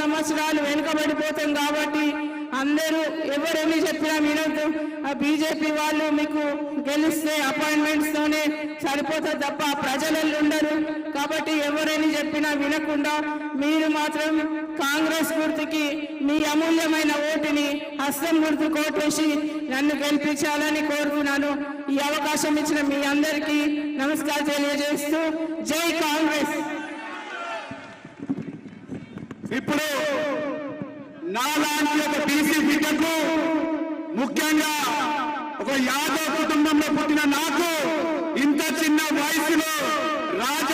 సంవత్సరాలు వెనుకబడిపోతాం కాబట్టి అందరూ ఎవరేమి చెప్పినా వినొద్దు. ఆ బీజేపీ వాళ్ళు మీకు గెలిస్తే అపాయింట్మెంట్స్తోనే సరిపోతుంది తప్ప ప్రజలు ఉండరు. కాబట్టి ఎవరెన్ని చెప్పినా వినకుండా మీరు మాత్రం కాంగ్రెస్ గుర్తుకి మీ అమూల్యమైన ఓటుని హస్తం గుర్తు కోటేసి నన్ను గెలిపించాలని కోరుతున్నాను. ఈ అవకాశం ఇచ్చిన మీ అందరికీ నమస్కారం తెలియజేస్తూ జై కాంగ్రెస్. ఇప్పుడు నాలాంటి ఒక బీసీ బిడ్డకు ముఖ్యంగా ఒక యాదవ్ కుటుంబంలో పుట్టిన నాకు ఇంత చిన్న వయసులో రాజ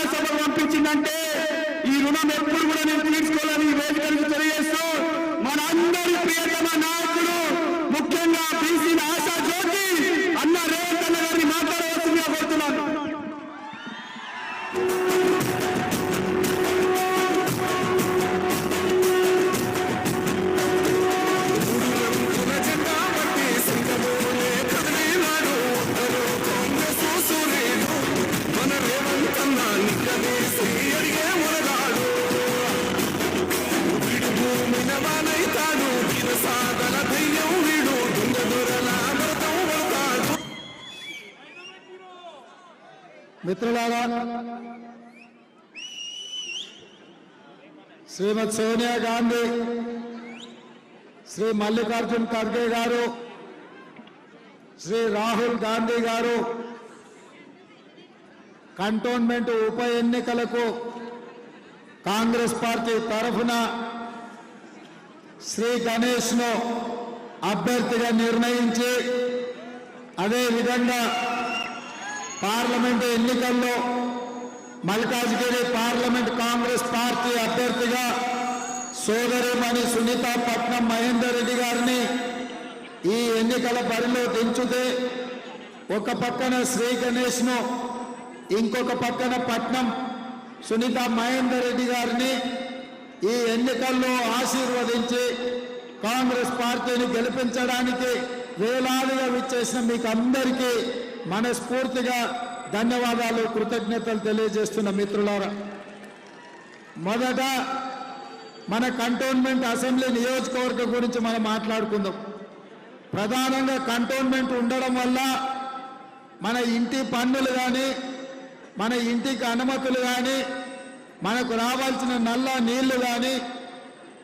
మిత్రులారా శ్రీమతి సోనియా గాంధీ శ్రీ మల్లికార్జున్ ఖర్గే గారు శ్రీ రాహుల్ గాంధీ గారు కంటోన్మెంట్ ఉప ఎన్నికలకు కాంగ్రెస్ పార్టీ తరఫున శ్రీ గణేష్ను అభ్యర్థిగా నిర్ణయించి అదేవిధంగా పార్లమెంటు ఎన్నికల్లో మల్కాజ్గిరి పార్లమెంట్ కాంగ్రెస్ పార్టీ అభ్యర్థిగా సోదరిమణి సునీత పట్నం మహేందర్ రెడ్డి గారిని ఈ ఎన్నికల బరిలో దించుతే ఒక పక్కన శ్రీ గణేష్ను ఇంకొక పక్కన పట్నం సునీత మహేందర్ రెడ్డి గారిని ఈ ఎన్నికల్లో ఆశీర్వదించి కాంగ్రెస్ పార్టీని గెలిపించడానికి వేలాదిగా విచ్చేసిన మీకు అందరికీ మనస్ఫూర్తిగా ధన్యవాదాలు కృతజ్ఞతలు తెలియజేస్తున్న మిత్రులారా. మొదట మన కంటోన్మెంట్ అసెంబ్లీ నియోజకవర్గం గురించి మనం మాట్లాడుకుందాం. ప్రధానంగా కంటోన్మెంట్ ఉండడం వల్ల మన ఇంటి పన్నులు కానీ మన ఇంటికి అనుమతులు కానీ మనకు రావాల్సిన నల్ల నీళ్ళు కానీ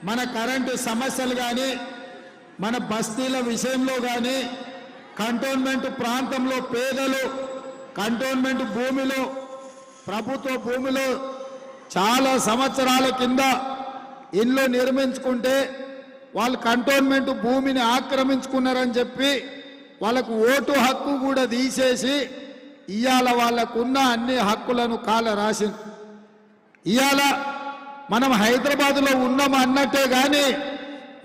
మన కరెంటు సమస్యలు కానీ మన బస్తీల విషయంలో కానీ కంటోన్మెంట్ ప్రాంతంలో పేదలు కంటోన్మెంట్ భూమిలో ప్రభుత్వ భూమిలో చాలా సంవత్సరాల కింద ఇల్లు నిర్మించుకుంటే వాళ్ళు కంటోన్మెంట్ భూమిని ఆక్రమించుకున్నారని చెప్పి వాళ్ళకు ఓటు హక్కు కూడా తీసేసి ఇవాళ వాళ్ళకున్న అన్ని హక్కులను కాల రాసింది ఇవాళ మనం హైదరాబాద్లో ఉన్నాం అన్నట్టే కానీ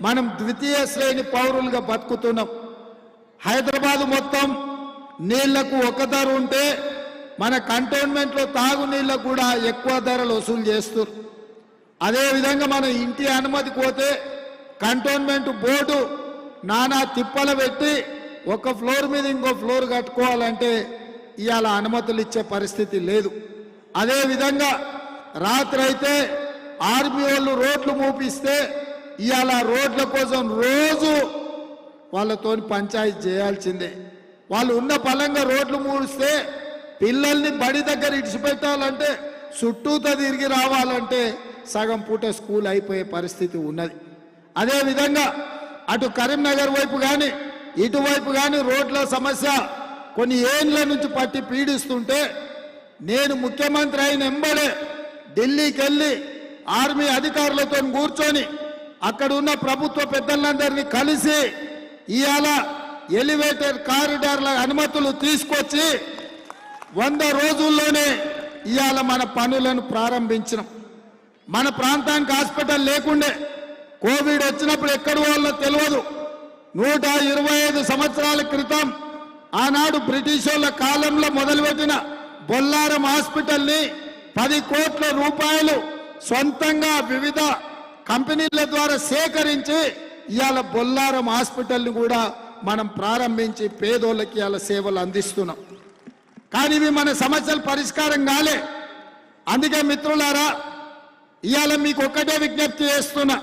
మనం ద్వితీయ శ్రేణి పౌరులుగా బతుకుతున్నాం. హైదరాబాద్ మొత్తం నీళ్ళకు ఒక ధర ఉంటే మన కంటోన్మెంట్లో తాగునీళ్ళకు కూడా ఎక్కువ ధరలు వసూలు చేస్తారు అదేవిధంగా మనం ఇంటి అనుమతి పోతే కంటోన్మెంట్ బోర్డు నానా తిప్పలు పెట్టి ఒక ఫ్లోర్ మీద ఇంకో ఫ్లోర్ కట్టుకోవాలంటే ఇవాళ అనుమతులు ఇచ్చే పరిస్థితి లేదు. అదేవిధంగా రాత్రి అయితే ఆర్మీ వాళ్ళు రోడ్లు మూపిస్తే ఇవాళ రోడ్ల కోసం రోజు వాళ్ళతోని పంచాయతీ చేయాల్సిందే. వాళ్ళు ఉన్న పలంగా రోడ్లు మూడిస్తే పిల్లల్ని బడి దగ్గర ఇడిచిపెట్టాలంటే చుట్టూతో తిరిగి రావాలంటే సగం పూట స్కూల్ అయిపోయే పరిస్థితి ఉన్నది. అదేవిధంగా అటు కరీంనగర్ వైపు కానీ ఇటువైపు కానీ రోడ్ల సమస్య కొన్ని ఏండ్ల నుంచి పట్టి పీడిస్తుంటే నేను ముఖ్యమంత్రి అయిన ఎంబడే ఢిల్లీకి వెళ్ళి ఆర్మీ అధికారులతో కూర్చొని అక్కడ ఉన్న ప్రభుత్వ పెద్దలందరినీ కలిసి ఇవాళ ఎలివేటెడ్ కారిడార్ల అనుమతులు తీసుకొచ్చి వంద రోజుల్లోనే ఇవాళ మన పనులను ప్రారంభించినాం. మన ప్రాంతానికి హాస్పిటల్ లేకుండే కోవిడ్ వచ్చినప్పుడు ఎక్కడ వాళ్ళో తెలియదు నూట ఇరవై ఐదు సంవత్సరాల క్రితం ఆనాడు బ్రిటిషర్ల కాలంలో మొదలుపెట్టిన బొల్లారం హాస్పిటల్ని పది కోట్ల రూపాయలు సొంతంగా వివిధ కంపెనీల ద్వారా సేకరించి ఇవాళ బొల్లారం హాస్పిటల్ని కూడా మనం ప్రారంభించి పేదోళ్ళకి ఇవాళ సేవలు అందిస్తున్నాం. కానీ ఇవి మన సమస్యలు పరిష్కారం కాలే. అందుకే మిత్రులారా ఇవాళ మీకు ఒక్కటే విజ్ఞప్తి చేస్తున్నా.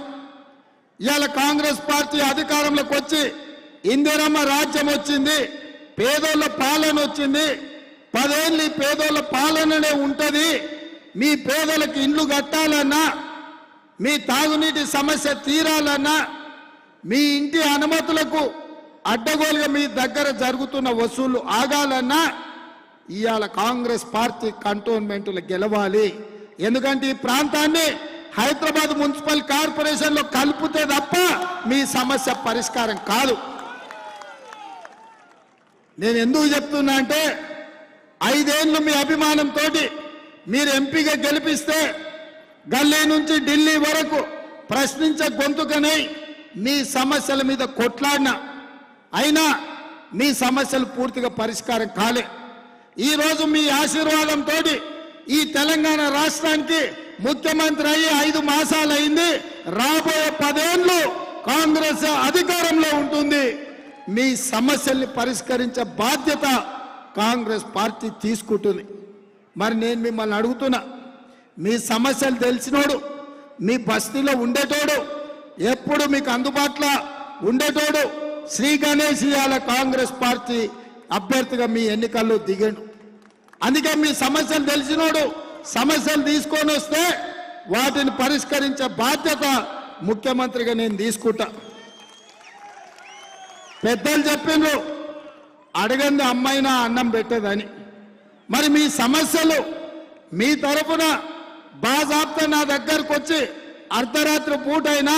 ఇవాళ కాంగ్రెస్ పార్టీ అధికారంలోకి వచ్చి ఇందిరమ్మ రాజ్యం వచ్చింది పేదోళ్ళ పాలన వచ్చింది. పదేళ్ళు పేదోళ్ళ పాలననే ఉంటుంది. మీ పేదలకు ఇండ్లు కట్టాలన్నా మీ తాగునీటి సమస్య తీరాలన్నా మీ ఇంటి అనుమతులకు అడ్డగోలుగా మీ దగ్గర జరుగుతున్న వసూళ్ళు ఆగాలన్నా ఇవాళ కాంగ్రెస్ పార్టీ కంటోన్మెంట్లు గెలవాలి. ఎందుకంటే ఈ ప్రాంతాన్ని హైదరాబాద్ మున్సిపల్ కార్పొరేషన్లో కలిపితే తప్ప మీ సమస్య పరిష్కారం కాదు. నేను ఎందుకు చెప్తున్నా అంటే ఐదేళ్ళు మీ అభిమానంతో మీరు ఎంపీగా గెలిపిస్తే గల్లీ నుంచి ఢిల్లీ వరకు ప్రశ్నించే గొంతుకనై మీ సమస్యల మీద కొట్లాడినా అయినా మీ సమస్యలు పూర్తిగా పరిష్కారం కాలే. ఈరోజు మీ ఆశీర్వాదంతో ఈ తెలంగాణ రాష్ట్రానికి ముఖ్యమంత్రి అయ్యి ఐదు మాసాలు అయింది రాబోయే పదేళ్ళు కాంగ్రెస్ అధికారంలో ఉంటుంది. మీ సమస్యల్ని పరిష్కరించే బాధ్యత కాంగ్రెస్ పార్టీ తీసుకుంటుంది. మరి నేను మిమ్మల్ని అడుగుతున్నా మీ సమస్యలు తెలిసినోడు మీ బస్తీలో ఉండేటోడు ఎప్పుడు మీకు అందుబాటులో ఉండేటోడు శ్రీ గణేష్ ఇవాళ కాంగ్రెస్ పార్టీ అభ్యర్థిగా మీ ఎన్నికల్లో దిగాడు. అందుకే మీ సమస్యలు తెలిసినోడు సమస్యలు తీసుకొని వస్తే వాటిని పరిష్కరించే బాధ్యత ముఖ్యమంత్రిగా నేను తీసుకుంటా. పెద్దలు చెప్పిండ్రు అడగంది అమ్మైనా అన్నం పెట్టేదని. మరి మీ సమస్యలు మీ తరపున బాజాబ్తా నా దగ్గరకు వచ్చి అర్ధరాత్రి పూటైనా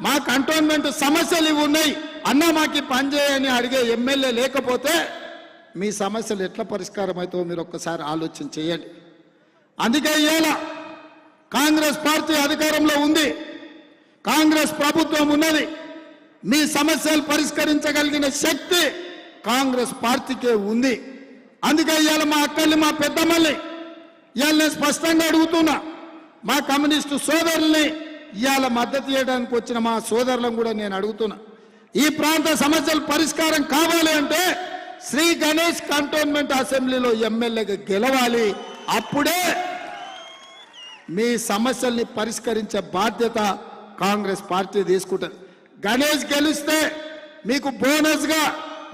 మా కంటోన్మెంట్ సమస్యలు ఇవి ఉన్నాయి. అన్న మాకు పనిచేయని పని చేయని అడిగే ఎమ్మెల్యే లేకపోతే మీ సమస్యలు ఎట్లా పరిష్కారం అవుతావో మీరు ఒక్కసారి ఆలోచన చేయండి. అందుకే ఇవాళ కాంగ్రెస్ పార్టీ అధికారంలో ఉంది. కాంగ్రెస్ ప్రభుత్వం ఉన్నది. మీ సమస్యలు పరిష్కరించగలిగిన శక్తి కాంగ్రెస్ పార్టీకే ఉంది. అందుకే ఇవాళ మా అక్కల్ని మా పెద్దమ్మల్ని ఇవాళ నేను స్పష్టంగా అడుగుతున్నా. మా కమ్యూనిస్టు సోదరుల్ని ఇవాళ మద్దతు చేయడానికి వచ్చిన మా సోదరులను కూడా నేను అడుగుతున్నా. ఈ ప్రాంత సమస్యలు పరిష్కారం కావాలి అంటే శ్రీ గణేష్ కంటోన్మెంట్ అసెంబ్లీలో ఎమ్మెల్యేగా గెలవాలి. అప్పుడే మీ సమస్యల్ని పరిష్కరించే బాధ్యత కాంగ్రెస్ పార్టీ తీసుకుంటుంది. గణేష్ గెలిస్తే మీకు బోనస్గా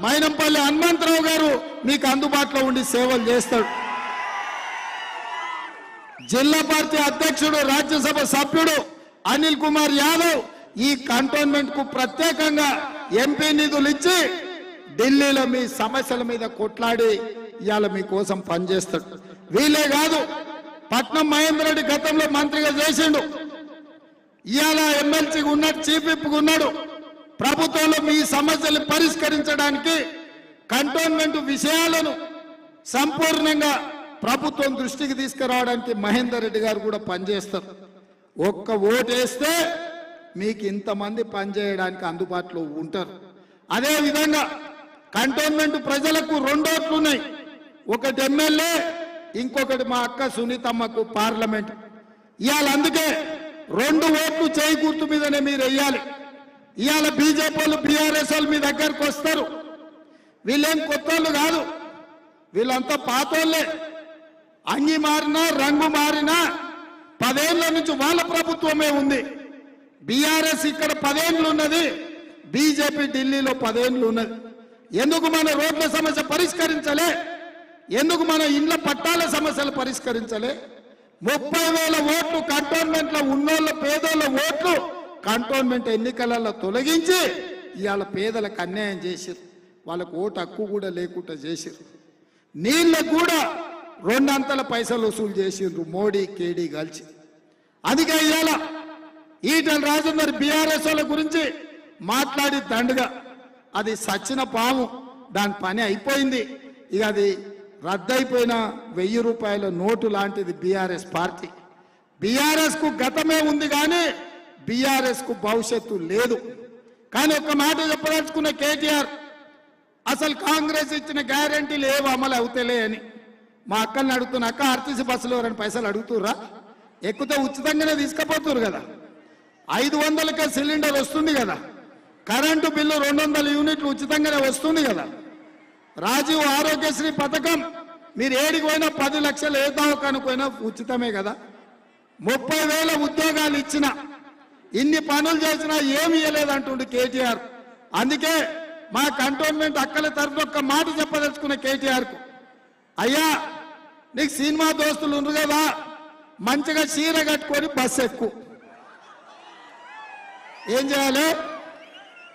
మైనంపల్లి హనుమంతరావు గారు మీకు అందుబాటులో ఉండి సేవలు చేస్తాడు. జిల్లా పార్టీ అధ్యక్షుడు రాజ్యసభ సభ్యుడు అనిల్ కుమార్ యాదవ్ ఈ కంటోన్మెంట్కు ప్రత్యేకంగా ఎంపీ నిధులు ఇచ్చి ఢిల్లీలో మీ సమస్యల మీద కొట్లాడి ఇవాళ మీకోసం పనిచేస్తాడు. వీలే కాదు పట్నం మహేందర్ రెడ్డి గతంలో మంత్రిగా చేసిండు. ఇవాళ ఎమ్మెల్సీగా ఉన్నాడు చీఫ్ విప్గా ఉన్నాడు. ప్రభుత్వంలో మీ సమస్యలు పరిష్కరించడానికి కంటోన్మెంట్ విషయాలను సంపూర్ణంగా ప్రభుత్వం దృష్టికి తీసుకురావడానికి మహేందర్ రెడ్డి గారు కూడా పనిచేస్తారు. ఒక్క ఓటు వేస్తే మీకు ఇంతమంది పనిచేయడానికి అందుబాటులో ఉంటారు. అదే విధంగా కంటోన్మెంట్ ప్రజలకు రెండోట్లు ఉన్నాయి. ఒకటి ఎమ్మెల్యే ఇంకొకటి మా అక్క సునీతమ్మకు పార్లమెంట్. ఇవాళ అందుకే రెండు ఓట్లు చేయి గుర్తు మీదనే మీరు వెయ్యాలి. ఇవాళ బీజేపీ వాళ్ళు బీఆర్ఎస్ వాళ్ళు మీ దగ్గరకు వస్తారు. వీళ్ళేం కొత్త వాళ్ళు కాదు. వీళ్ళంతా పాతోళ్ళే. అంగి మారినా రంగు మారినా పదేళ్ళ నుంచి వాళ్ళ ప్రభుత్వమే ఉంది. బీఆర్ఎస్ ఇక్కడ పదేళ్ళు ఉన్నది. బీజేపీ ఢిల్లీలో పదేండ్లు ఉన్నది. ఎందుకు మన రోడ్ల సమస్య పరిష్కరించలే? ఎందుకు మన ఇండ్ల పట్టాల సమస్యలు పరిష్కరించలే? ముప్పై వేల ఓట్లు కంటోన్మెంట్లో ఉన్నోళ్ళ పేదోళ్ళ ఓట్లు కంటోన్మెంట్ ఎన్నికలలో తొలగించి ఇవాళ పేదలకు అన్యాయం చేసిరు వాళ్ళకు ఓటు హక్కు కూడా లేకుండా చేసిరు నీళ్ళకు కూడా రెండంతల పైసలు వసూలు చేసిండ్రు మోడీ కేడీ కలిసి. అందుకే ఇవాళ ఈటల రాజేందర్ బీఆర్ఎస్ వాళ్ళ గురించి మాట్లాడి దండుగా. అది సచ్చిన పాము. దాని పని అయిపోయింది. ఇక అది రద్దయిపోయిన వెయ్యి రూపాయల నోటు లాంటిది బీఆర్ఎస్ పార్టీ. బీఆర్ఎస్కు గతమే ఉంది కానీ బీఆర్ఎస్కు భవిష్యత్తు లేదు. కానీ ఒక మాట చెప్పదలుచుకున్న కేటీఆర్ అసలు కాంగ్రెస్ ఇచ్చిన గ్యారంటీలు ఏవి అమలు అవుతలే అని మా అక్కల్ని అడుగుతున్న అక్క ఆర్టీసీ బస్సులో ఎవరైనా పైసలు అడుగుతుర్రా? ఎక్కితే ఉచితంగానే తీసుకుపోతున్నారు కదా. ఐదు వందలకే సిలిండర్ వస్తుంది కదా. కరెంటు బిల్లు రెండు వందల యూనిట్లు ఉచితంగానే వస్తుంది కదా. రాజీవ్ ఆరోగ్యశ్రీ పథకం మీరు ఏడికి పోయినా పది లక్షలు ఏ దవాఖానకు పోయినా ఉచితమే కదా. ముప్పై వేల ఉద్యోగాలు ఇచ్చిన ఇన్ని పనులు చేసినా ఏమి ఇవ్వలేదంటుండు కేటీఆర్. అందుకే మా కంటోన్మెంట్ అక్కల తరఫున ఒక్క మాట చెప్పదలుచుకున్న కేటీఆర్కు. అయ్యా నీకు సినిమా దోస్తులు ఉండరు కదా. మంచిగా చీర కట్టుకొని బస్సు ఎక్కు. ఏం చేయాలి?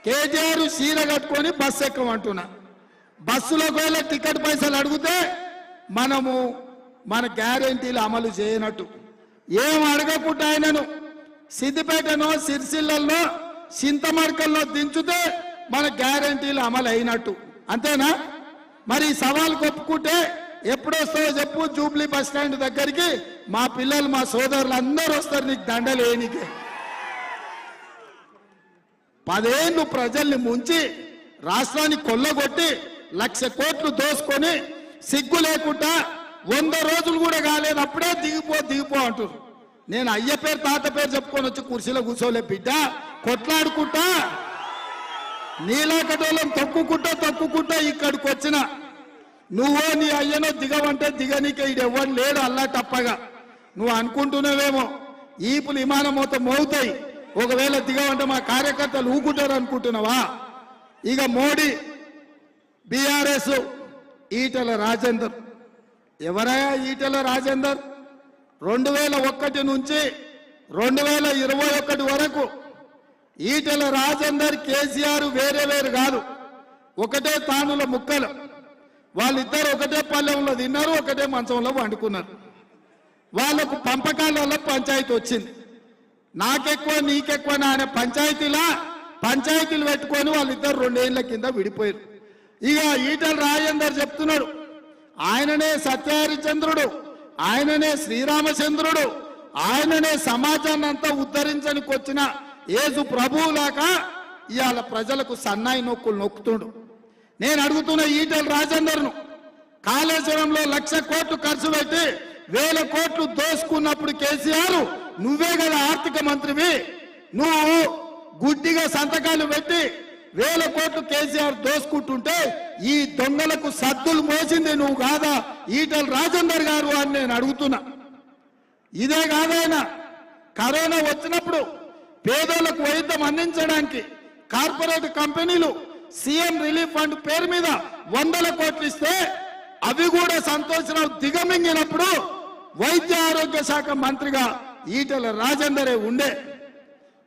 కేజీఆర్ చీర కట్టుకొని బస్సు ఎక్కమంటున్నా. బస్సులో కూడా టికెట్ పైసలు అడిగితే మనము మన గ్యారెంటీలు అమలు చేయనట్టు. ఏం అడగకుండా ఆయనను సిద్దిపేటనో సిరిసిల్లలో చింతమడకల్లో దించుతే మన గ్యారెంటీలు అమలు అయినట్టు అంతేనా? మరి ఈ ఒప్పుకుంటే ఎప్పుడు ఎప్పుడొస్తావో చెప్పు జూబ్లీ బస్ స్టాండ్ దగ్గరికి. మా పిల్లలు మా సోదరులు అందరూ వస్తారు నీకు దండలు వేయనికే. పదేళ్ళు ప్రజల్ని ముంచి రాష్ట్రాన్ని కొల్లగొట్టి లక్ష కోట్లు దోసుకొని సిగ్గు లేకుండా వంద రోజులు కూడా కాలేదు అప్పుడే దిగిపో దిగిపో అంటారు నేను అయ్య పేరు తాత పేరు చెప్పుకొని వచ్చి కుర్చీలో కూర్చోలే బిడ్డ. కొట్లాడుకుంటా నీలాకటోళ్ళం తొక్కుకుంటా తొక్కుకుంటా ఇక్కడికి వచ్చిన నువ్వో నీ అయ్యనో దిగవంటే దిగనీకే ఇది ఎవ్వడు లేడు అల్లా తప్పగా నువ్వు అనుకుంటున్నావేమో ఈపులు విమానం మొత్తం మోగుతాయి. ఒకవేళ దిగవంటే మా కార్యకర్తలు ఊకుంటారు అనుకుంటున్నావా? ఇక మోడీ బీఆర్ఎస్ ఈటల రాజేందర్. ఎవరయ్యా ఈటల రాజేందర్? రెండు వేల ఒకటి నుంచి రెండు వేల ఇరవై ఒకటి వరకు ఈటల రాజేందర్ కేసీఆర్ వేరే వేరు కాదు. ఒకటే తానుల ముక్కలు. వాళ్ళిద్దరు ఒకటే పల్లెంలో తిన్నారు ఒకటే మంచంలో వండుకున్నారు వాళ్ళకు పంపకాలలో పంచాయతీ వచ్చింది. నాకెక్కువ నీకెక్కువ అనే పంచాయతీలా పంచాయతీలు పెట్టుకొని వాళ్ళిద్దరు రెండేళ్ళ కింద విడిపోయారు. ఇక ఈటల రాజేందర్ చెప్తున్నాడు ఆయననే సత్యహరిచంద్రుడు ఆయననే శ్రీరామచంద్రుడు ఆయననే సమాజాన్ని అంతా ఉద్ధరించడానికి వచ్చిన యేసు ప్రభువులాక ఇవాళ ప్రజలకు సన్నాయి నొక్కులు నొక్కుతుండు. నేను అడుగుతున్న ఈటల రాజేందర్ను కాళేశ్వరంలో లక్ష కోట్లు ఖర్చు పెట్టి వేల కోట్లు దోసుకున్నప్పుడు కేసీఆర్ నువ్వే కదా ఆర్థిక మంత్రివి. నువ్వు గుడ్డిగా సంతకాలు పెట్టి వేల కోట్లు కేసీఆర్ దోసుకుంటుంటే ఈ దొంగలకు సద్దులు మోసింది నువ్వు కాదా ఈటల రాజేందర్ గారు అని నేను అడుగుతున్నా. ఇదే కాదైనా కరోనా వచ్చినప్పుడు పేదోళ్ళకు వైద్యం అందించడానికి కార్పొరేట్ కంపెనీలు సీఎం రిలీఫ్ ఫండ్ పేరు మీద వందల కోట్లు ఇస్తే అవి కూడా సంతోషరావు దిగమింగినప్పుడు వైద్య ఆరోగ్య శాఖ మంత్రిగా ఈటల రాజేందరే ఉండే.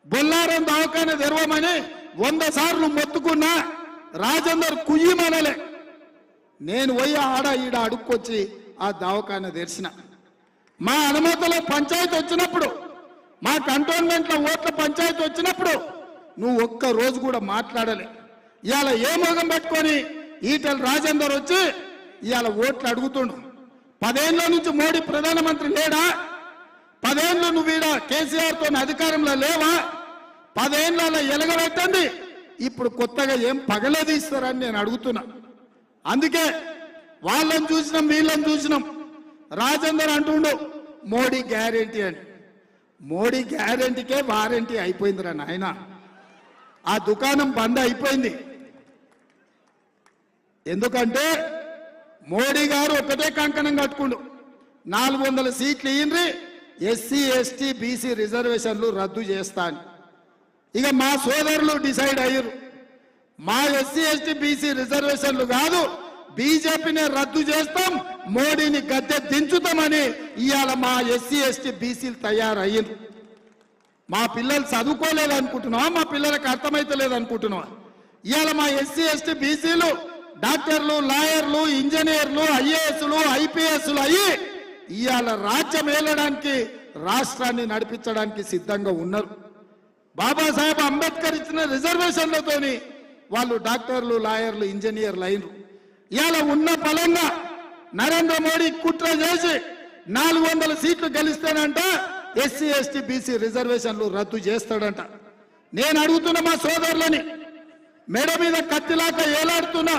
బొల్లారం దవాఖాన తెరవమని వంద సార్లు మొత్తుకున్నా రాజేందర్ కుయ్యమనలే. నేను పోయి ఆడ ఈడ అడుక్కొచ్చి ఆ దవాఖాన తెరిచిన మా అనుమతిలో పంచాయతీ వచ్చినప్పుడు మా కంటోన్మెంట్లో ఓట్ల పంచాయతీ వచ్చినప్పుడు నువ్వు ఒక్క రోజు కూడా మాట్లాడలే. ఇవాళ ఏ మొగం పెట్టుకొని ఈటల రాజేందర్ వచ్చి ఇవాళ ఓట్లు అడుగుతుండు. పదేళ్ళ నుంచి మోడీ ప్రధానమంత్రి లేడా? పదేళ్ళు నువ్వు ఈడ కేసీఆర్తో అధికారంలో లేవా? పదేళ్ళ ఎలగబెట్టండి. ఇప్పుడు కొత్తగా ఏం పగలదీస్తారని నేను అడుగుతున్నా. అందుకే వాళ్ళని చూసినాం వీళ్ళని చూసినాం. రాజేందర్ అంటుండు మోడీ గ్యారెంటీ అని. మోడీ గ్యారెంటీకే వారంటీ అయిపోయిందిరా నాయన. ఆ దుకాణం బంద్ అయిపోయింది. ఎందుకంటే మోడీ గారు ఒకటే కంకణం కట్టుకుండు. నాలుగు వందల సీట్లు ఇయ్యండ్రి ఎస్సీ ఎస్టీ బీసీ రిజర్వేషన్లు రద్దు చేస్తా అని. ఇక మా సోదరులు డిసైడ్ అయ్యారు మా ఎస్సీ ఎస్టీ బీసీ రిజర్వేషన్లు కాదు బీజేపీని రద్దు చేస్తాం మోడీని గద్దె దించుతామని ఇవాళ మా ఎస్సీ ఎస్టీ బీసీలు తయారయ్యారు మా పిల్లలు చదువుకోలేదు అనుకుంటున్నావా మా పిల్లలకు అర్థమైతలేదు అనుకుంటున్నావా ఇవాళ మా ఎస్సీ ఎస్టీ బీసీలు డాక్టర్లు లాయర్లు ఇంజనీర్లు ఐఏఎస్లు ఐపీఎస్లు అయ్యి ఇవాళ రాజ్యం ఏలడానికి రాష్ట్రాన్ని నడిపించడానికి సిద్ధంగా ఉన్నారు. బాబాసాహెబ్ అంబేద్కర్ ఇచ్చిన రిజర్వేషన్లతోని వాళ్ళు డాక్టర్లు లాయర్లు ఇంజనీర్లు అయినరు. ఇవాళ ఉన్న బలంగా నరేంద్ర మోడీ కుట్ర చేసి నాలుగు వందల సీట్లు గెలిస్తానంట ఎస్సీ ఎస్టీ బీసీ రిజర్వేషన్లు రద్దు చేస్తాడంట. నేను అడుగుతున్న మా సోదరులని మెడ మీద కత్తిలాక ఏలాడుతున్న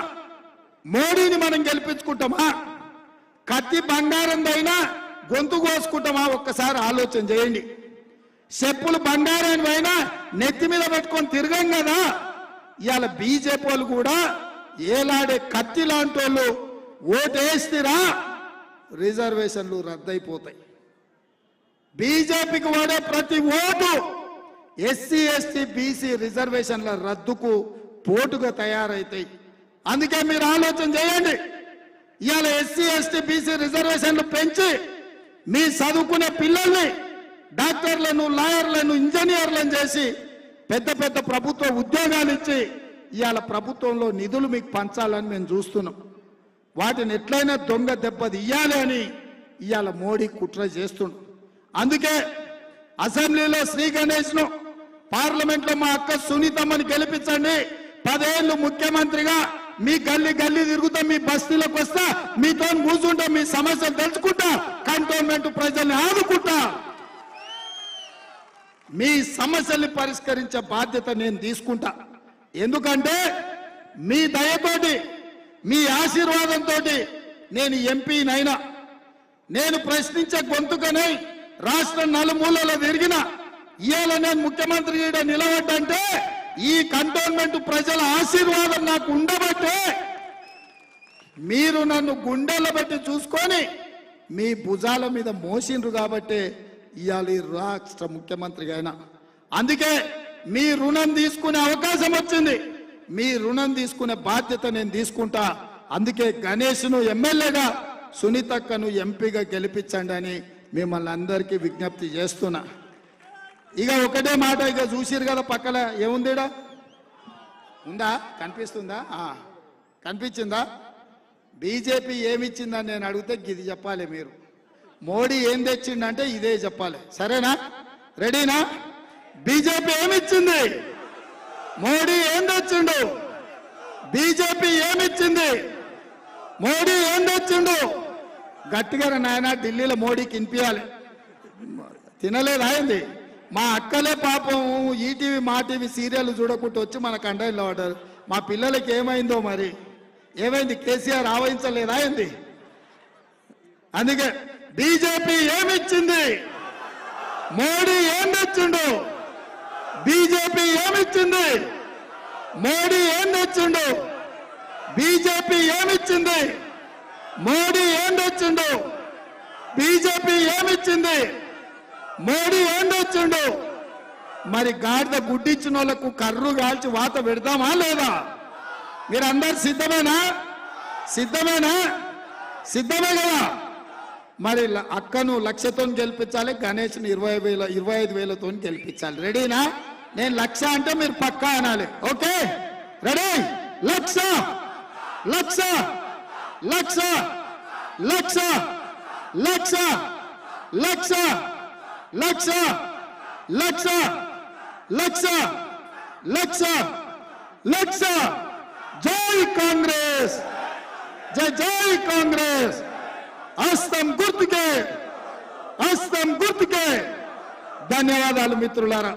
మోడీని మనం గెలిపించుకుంటామా? కత్తి బంగారందైనా గొంతు కోసుకుంటామా? ఒక్కసారి ఆలోచన చేయండి. చెప్పులు బంగారాన్ని నెత్తి మీద పెట్టుకొని తిరగం కదా. ఇవాళ బీజేపీ వాళ్ళు కూడా ఏలాడే కత్తి లాంటి వాళ్ళు ఓటేstiరా రిజర్వేషన్లు రద్దయిపోతాయి. బీజేపీకి వాడే ప్రతి ఓటు ఎస్సీ ఎస్టీ బీసీ రిజర్వేషన్ల రద్దుకు పోటుగా తయారైతాయి. అందుకే మీరు ఆలోచన చేయండి. ఇవాళ ఎస్సీ ఎస్టీ బీసీ రిజర్వేషన్లు పెంచి మీ చదువుకునే పిల్లల్ని డాక్టర్లను లాయర్లను ఇంజనీర్లను చేసి పెద్ద పెద్ద ప్రభుత్వ ఉద్యోగాలు ఇచ్చి ఇవాళ ప్రభుత్వంలో నిధులు మీకు పంచాలని మేము చూస్తున్నాం. వాటిని ఎట్లయినా దొంగ దెబ్బది ఇయ్యాలి అని ఇవాళ మోడీ కుట్ర చేస్తుండు. అందుకే అసెంబ్లీలో శ్రీ గణేష్ను పార్లమెంట్లో మా అక్క సునీతమ్మని గెలిపించండి. పదేళ్ళు ముఖ్యమంత్రిగా మీ గల్లీ గల్లీ తిరుగుతా మీ బస్తీలకు వస్తా మీతో కూర్చుంటా మీ సమస్యలు తెలుసుకుంటా కంటోన్మెంట్ ప్రజల్ని ఆదుకుంటా. మీ సమస్యల్ని పరిష్కరించే బాధ్యత నేను తీసుకుంటా. ఎందుకంటే మీ దయతోటి మీ ఆశీర్వాదంతో నేను ఎంపీనైనా. నేను ప్రశ్నించే గొంతుకనే రాష్ట్రం నలుమూలలో తిరిగిన ఇవాళ నేను ముఖ్యమంత్రి నిలబడ్డంటే ఈ కంటోన్మెంట్ ప్రజల ఆశీర్వాదం నాకు ఉండబట్టే మీరు నన్ను గుండెల బట్టి చూసుకొని మీ భుజాల మీద మోసిండ్రు కాబట్టి ఇవాళ రాష్ట్ర ముఖ్యమంత్రిగా అయినా. అందుకే మీ రుణం తీసుకునే అవకాశం వచ్చింది. మీ రుణం తీసుకునే బాధ్యత నేను తీసుకుంటా. అందుకే గణేష్ను ఎమ్మెల్యేగా సునీతక్కను ఎంపీగా గెలిపించండి అని మిమ్మల్ని అందరికీ విజ్ఞప్తి చేస్తున్నా. ఇక ఒకటే మాట ఇక చూసిరు కదా పక్కన. ఏముందిడా ఉందా? కనిపిస్తుందా? కనిపించిందా? బీజేపీ ఏమిచ్చిందని నేను అడిగితే ఇది చెప్పాలి మీరు. మోడీ ఏం తెచ్చిండంటే ఇదే చెప్పాలి. సరేనా? రెడీనా? బీజేపీ ఏమిచ్చింది? మోడీ ఏం తెచ్చిండు? బీజేపీ ఏమిచ్చింది? మోడీ ఏం తెచ్చిండు? గట్టిగా నాయన ఢిల్లీలో మోడీకి వినిపించాలి తినలేదు ఏంది? మా అక్కలే పాపం ఈటీవీ మా టీవీ సీరియల్ చూడకుండా వచ్చి మన కండైల్లో పడ్డారు. మా పిల్లలకి ఏమైందో మరి? ఏమైంది? కేసీఆర్ ఆవహించలేదా అయింది అందుకే బీజేపీ ఏమిచ్చింది? మోడీ ఏం తెచ్చిండు? బీజేపీ ఏమిచ్చింది? మోడీ ఏం తెచ్చిండు? బీజేపీ ఏమిచ్చింది? మోడీ ఏం తెచ్చిండు? బీజేపీ ఏమిచ్చింది? మోడీ ఏం తెచ్చిండు మరి గాడిద గుడ్డిచ్చిన వాళ్ళకు కర్రు కాల్చి వాత పెడదామా లేదా? మీరందరు సిద్ధమేనా? సిద్ధమేనా? సిద్ధమే కదా? మరి ల- అక్కను లక్షతో గెలిపించాలి గణేష్ని ఇరవై వేల ఇరవై ఐదు వేలతో గెలిపించాలి. రెడీనా? నేను లక్ష అంటే మీరు పక్కా అనాలి. ఓకే? రెడీ? లక్ష? లక్ష? లక్ష? లక్ష? లక్ష? లక్ష? లక్ష లక్ష లక్ష లక్ష లక్ష జై కాంగ్రెస్ జై జై కాంగ్రెస్ హస్తం గుర్తుకే హస్తం గుర్తుకే ధన్యవాదాలు మిత్రులారా